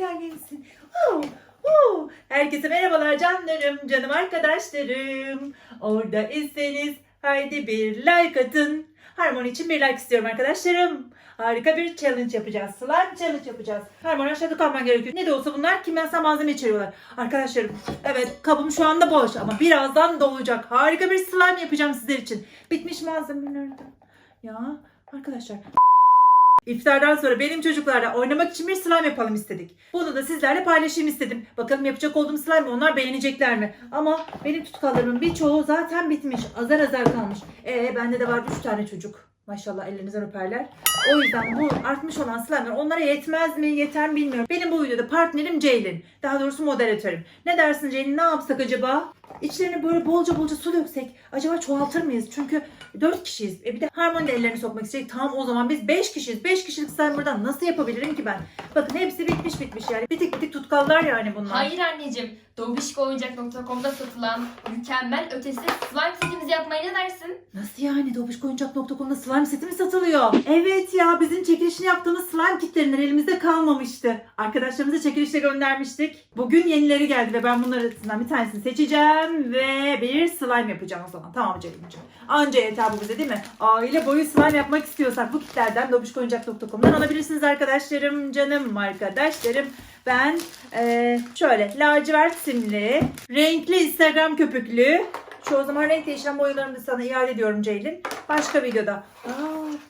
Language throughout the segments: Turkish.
tanemsin. Oh. Herkese merhabalar canlarım, canım arkadaşlarım. Orada iseniz haydi bir like atın. Harmoni için bir like istiyorum arkadaşlarım. Harika bir challenge yapacağız. Slime challenge yapacağız. Harmoni aşağıda kalman gerekiyor. Ne de olsa bunlar kimyasal malzeme içeriyorlar. Arkadaşlarım evet kabım şu anda boş ama birazdan dolacak. Harika bir slime yapacağım sizler için. Bitmiş malzeme? Ya arkadaşlar İftardan sonra benim çocuklarla oynamak için bir slime yapalım istedik. Bunu da sizlerle paylaşayım istedim. Bakalım yapacak olduğum slime onlar beğenecekler mi? Ama benim tutkallarımın birçoğu zaten bitmiş. Azar azar kalmış. Ee bende de var 3 tane çocuk. Maşallah ellerinizden öperler. O yüzden bu artmış olan slime'lar onlara yetmez mi yeter mi bilmiyorum. Benim bu videoda partnerim Ceylin. Daha doğrusu moderatörüm. Ne dersin Ceylin ne yapsak acaba? İçlerine böyle bolca bolca su döksek acaba çoğaltır mıyız? Çünkü 4 kişiyiz. E bir de harmoni ellerini sokmak isteyecek. Tamam o zaman biz 5 kişiyiz. 5 kişilik slime buradan nasıl yapabilirim ki ben? Bakın hepsi bitmiş bitmiş yani. Bitik bitik tutkallar yani bunlar. Hayır anneciğim. Dobişkooyuncak.com'da satılan mükemmel ötesi slime setimizi yapmaya ne dersin? Nasıl yani? Dobişkoyuncak.com'da slime seti mi satılıyor? Evet ya bizim çekilişini yaptığımız slime kitlerinden elimizde kalmamıştı. Arkadaşlarımıza çekilişle göndermiştik. Bugün yenileri geldi ve ben bunların arasından bir tanesini seçeceğim ve bir slime yapacağım o zaman. Tamam Ceylin'ciğim. Anca yeter bu bize değil mi? Aile boyu slime yapmak istiyorsak bu kitlerden dobişkoyuncak.com'dan alabilirsiniz arkadaşlarım, canım arkadaşlarım. Ben eee, şöyle lacivert simli, renkli Instagram köpüklü, şu o zaman renk değiştiren boyalarımı sana iade ediyorum Ceylin. Başka videoda. Aa,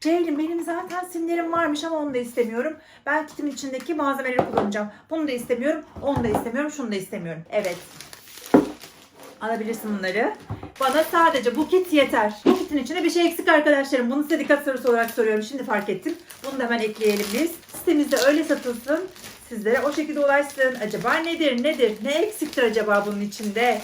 Ceylin benim zaten simlerim varmış ama onu da istemiyorum. Ben kitimin içindeki malzemeleri kullanacağım. Bunu da istemiyorum, onu da istemiyorum, şunu da istemiyorum. Evet. Alabilirsin bunları. Bana sadece bu kit yeter. Bu kitin içinde bir şey eksik arkadaşlarım. Bunu size dikkat sorusu olarak soruyorum. Şimdi fark ettim. Bunu da hemen ekleyelim biz. Sitemizde öyle satılsın. Sizlere o şekilde ulaşsın. Acaba nedir nedir? Ne eksiktir acaba bunun içinde?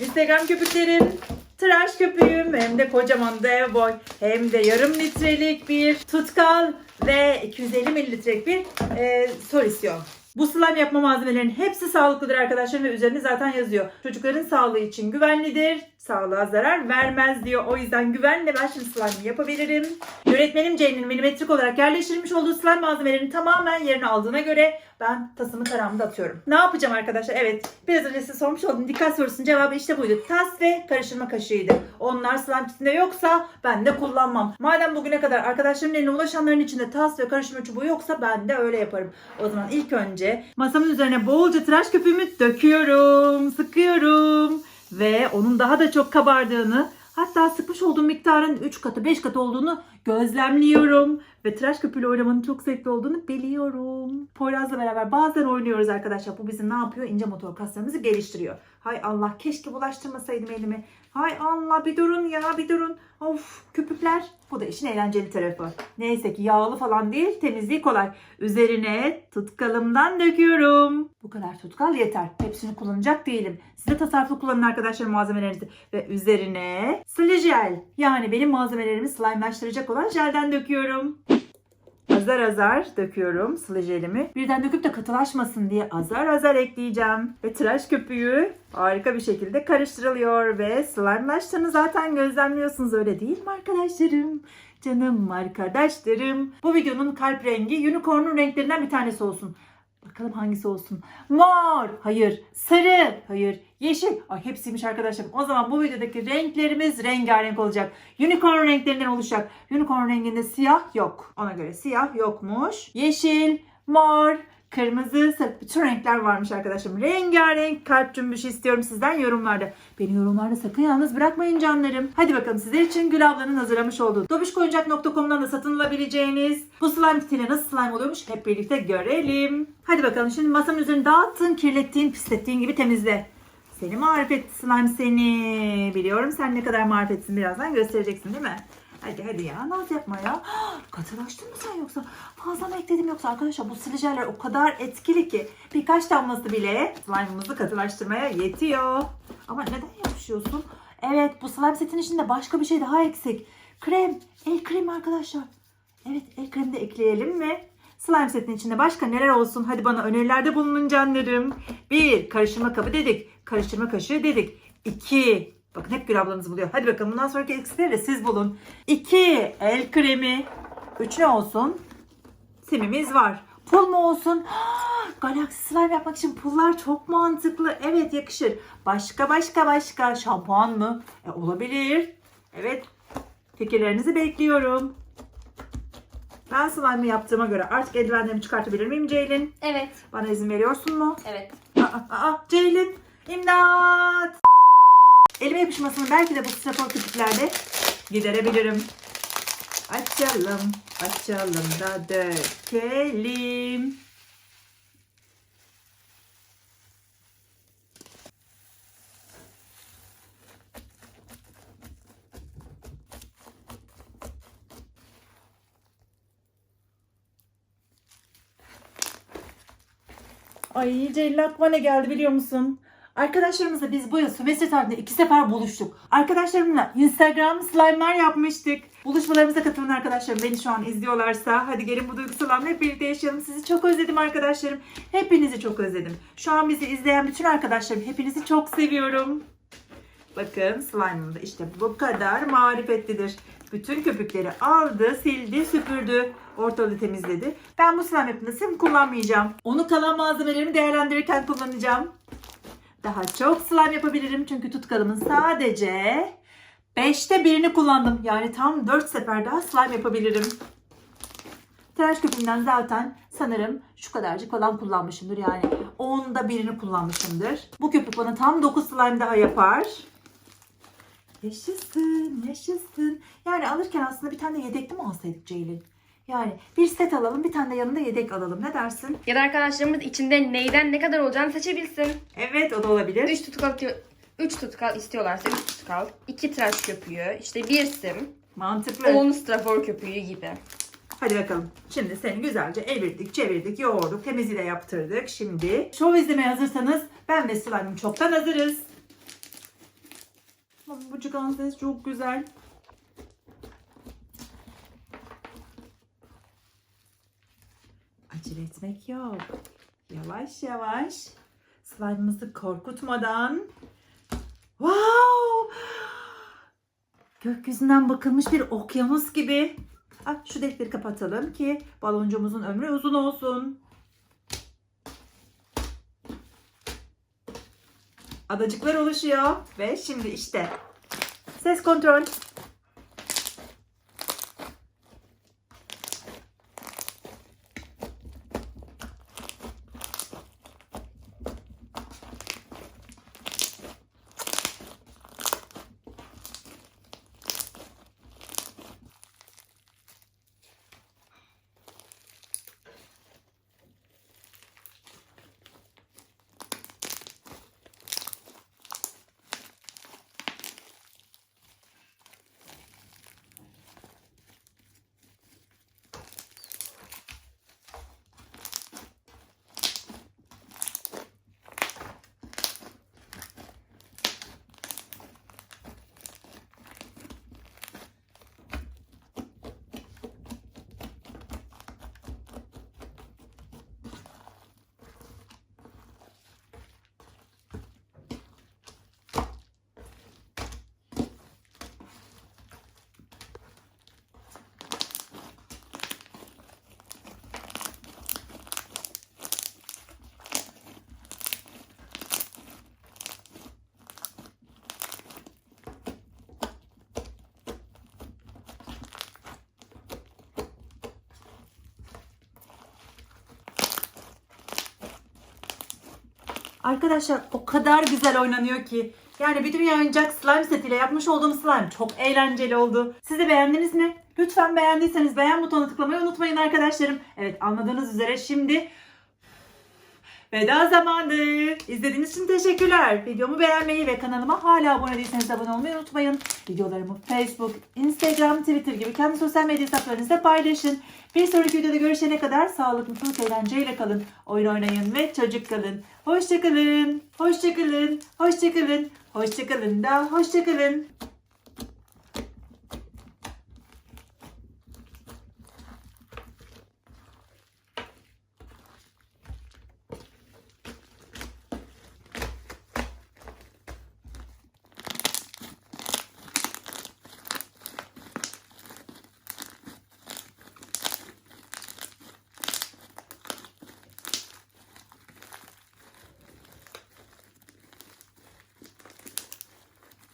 Instagram köpüklerim, tıraş köpüğüm hem de kocaman dev boy hem de yarım litrelik bir tutkal ve 250 mililitrelik bir e, solüsyon. Bu slime yapma malzemelerinin hepsi sağlıklıdır arkadaşlar ve üzerinde zaten yazıyor. Çocukların sağlığı için güvenlidir, sağlığa zarar vermez diyor. O yüzden güvenle ben şimdi slime yapabilirim. Yönetmenim Ceylin'in milimetrik olarak yerleştirilmiş olduğu slime malzemelerini tamamen yerine aldığına göre ben tasımı tarağımda atıyorum. Ne yapacağım arkadaşlar? Evet biraz önce size sormuş olduğum dikkat sorusunun cevabı işte buydu. Tas ve karıştırma kaşığıydı. Onlar slime kitinde yoksa ben de kullanmam. Madem bugüne kadar arkadaşlarımın eline ulaşanların içinde tas ve karıştırma çubuğu yoksa ben de öyle yaparım. O zaman ilk önce masamın üzerine bolca tıraş köpüğümü döküyorum, sıkıyorum ve onun daha da çok kabardığını hatta sıkmış olduğum miktarın 3 katı 5 katı olduğunu gözlemliyorum ve tıraş köpüğüyle oynamanın çok zevkli olduğunu biliyorum. Poyraz'la beraber bazen oynuyoruz arkadaşlar. Bu bizim ne yapıyor? İnce motor kaslarımızı geliştiriyor. Hay Allah keşke bulaştırmasaydım elimi. Hay Allah bir durun ya bir durun. Of köpükler. Bu da işin eğlenceli tarafı. Neyse ki yağlı falan değil temizliği kolay. Üzerine tutkalımdan döküyorum. Bu kadar tutkal yeter. Hepsini kullanacak değilim. Size tasarruflu kullanın arkadaşlar malzemelerinizi. Ve üzerine sıvı jel. Yani benim malzemelerimi slime'laştıracak olan jelden döküyorum. Azar azar döküyorum sıvı jelimi. Birden döküp de katılaşmasın diye azar azar ekleyeceğim. Ve tıraş köpüğü harika bir şekilde karıştırılıyor ve slime'laştığını zaten gözlemliyorsunuz öyle değil mi arkadaşlarım? Canım arkadaşlarım. Bu videonun kalp rengi unicorn'un renklerinden bir tanesi olsun. Bakalım hangisi olsun. Mor. Hayır. Sarı. Hayır. Yeşil. Ay hepsiymiş arkadaşlarım. O zaman bu videodaki renklerimiz rengarenk olacak. Unicorn renklerinden oluşacak. Unicorn renginde siyah yok. Ona göre siyah yokmuş. Yeşil, mor, kırmızı, sarı. Bütün renkler varmış arkadaşlarım. Rengarenk kalp cümbüşü istiyorum sizden yorumlarda. Beni yorumlarda sakın yalnız bırakmayın canlarım. Hadi bakalım sizler için Gül ablanın hazırlamış olduğu dobişkoyuncak.com'dan da satın alabileceğiniz bu slime kitiyle nasıl slime oluyormuş hep birlikte görelim. Hadi bakalım şimdi masanın üzerine dağıttığın, kirlettiğin, pislettiğin gibi temizle. Seni marifet slime seni. Biliyorum sen ne kadar marifetsin birazdan göstereceksin değil mi? Hadi hadi ya naz yapma ya. Katılaştın mı sen yoksa? Fazla mı ekledim yoksa arkadaşlar bu sivilceler o kadar etkili ki birkaç damlası bile slime'ımızı katılaştırmaya yetiyor. Ama neden yapışıyorsun? Evet bu slime setin içinde başka bir şey daha eksik. Krem. El kremi arkadaşlar. Evet el kremi de ekleyelim mi? Slime setin içinde başka neler olsun? Hadi bana önerilerde bulunun canlarım. Bir, karıştırma kabı dedik. Karıştırma kaşığı dedik. İki, bakın hep Gül ablanız buluyor. Hadi bakalım bundan sonraki eksikleri de siz bulun. İki, el kremi. Üç ne olsun? Simimiz var. Pul mu olsun? Galaksi slime yapmak için pullar çok mantıklı. Evet yakışır. Başka başka başka. Şampuan mı? E, olabilir. Evet. Fikirlerinizi bekliyorum. Ben slime'ı yaptığıma göre artık eldivenlerimi çıkartabilir miyim Ceylin? Evet. Bana izin veriyorsun mu? Evet. Aa, aa, Ceylin imdat. Elime yapışmasını belki de bu strafor küçüklerde giderebilirim. Açalım, açalım da dökelim. Ay Ceylin aklıma ne geldi biliyor musun? Arkadaşlarımızla biz bu yıl sömestr tatilinde iki sefer buluştuk. Arkadaşlarımla Instagram slime'lar yapmıştık. Buluşmalarımıza katılın arkadaşlarım. Beni şu an izliyorlarsa hadi gelin bu duygusal anı hep birlikte yaşayalım. Sizi çok özledim arkadaşlarım. Hepinizi çok özledim. Şu an bizi izleyen bütün arkadaşlarım hepinizi çok seviyorum. Bakın slime'ım da işte bu kadar marifetlidir. Bütün köpükleri aldı, sildi, süpürdü, ortalığı temizledi. Ben bu slime yapımını kullanmayacağım. Onu kalan malzemelerimi değerlendirirken kullanacağım. Daha çok slime yapabilirim çünkü tutkalımın sadece 5'te birini kullandım. Yani tam 4 sefer daha slime yapabilirim. Tıraş köpüğünden zaten sanırım şu kadarcık falan kullanmışımdır. Yani 10'da birini kullanmışımdır. Bu köpük bana tam 9 slime daha yapar. Yaşasın, yaşasın. Yani alırken aslında bir tane yedekli mi alsaydık Ceylin? Yani bir set alalım, bir tane de yanında yedek alalım. Ne dersin? Ya da arkadaşlarımız içinde neyden ne kadar olacağını seçebilsin. Evet, o da olabilir. 3 tutkal 3 tutkal istiyorlarsa 3 tutkal, 2 tıraş köpüğü, işte bir sim, Mantıklı. 10 strafor köpüğü gibi. Hadi bakalım. Şimdi seni güzelce evirdik, çevirdik, yoğurduk, temiziyle yaptırdık. Şimdi şov izlemeye hazırsanız ben ve slime'ım çoktan hazırız. Bu çıkan ses çok güzel. Acele etmek yok. Yavaş yavaş. Slime'ımızı korkutmadan. Wow! Gökyüzünden bakılmış bir okyanus gibi. Ah, şu defteri kapatalım ki baloncuğumuzun ömrü uzun olsun. Adacıklar oluşuyor ve şimdi işte ses kontrol. Arkadaşlar o kadar güzel oynanıyor ki. Yani bir dünya oyuncak slime setiyle yapmış olduğum slime çok eğlenceli oldu. Siz de beğendiniz mi? Lütfen beğendiyseniz beğen butonuna tıklamayı unutmayın arkadaşlarım. Evet anladığınız üzere şimdi veda zamanı. İzlediğiniz için teşekkürler. Videomu beğenmeyi ve kanalıma hala abone değilseniz abone olmayı unutmayın. Videolarımı Facebook, Instagram, Twitter gibi kendi sosyal medya hesaplarınızda paylaşın. Bir sonraki videoda görüşene kadar sağlık, mutluluk, eğlenceyle kalın. Oyun oynayın ve çocuk kalın. Hoşçakalın, hoşçakalın, hoşçakalın, hoşçakalın da hoşçakalın.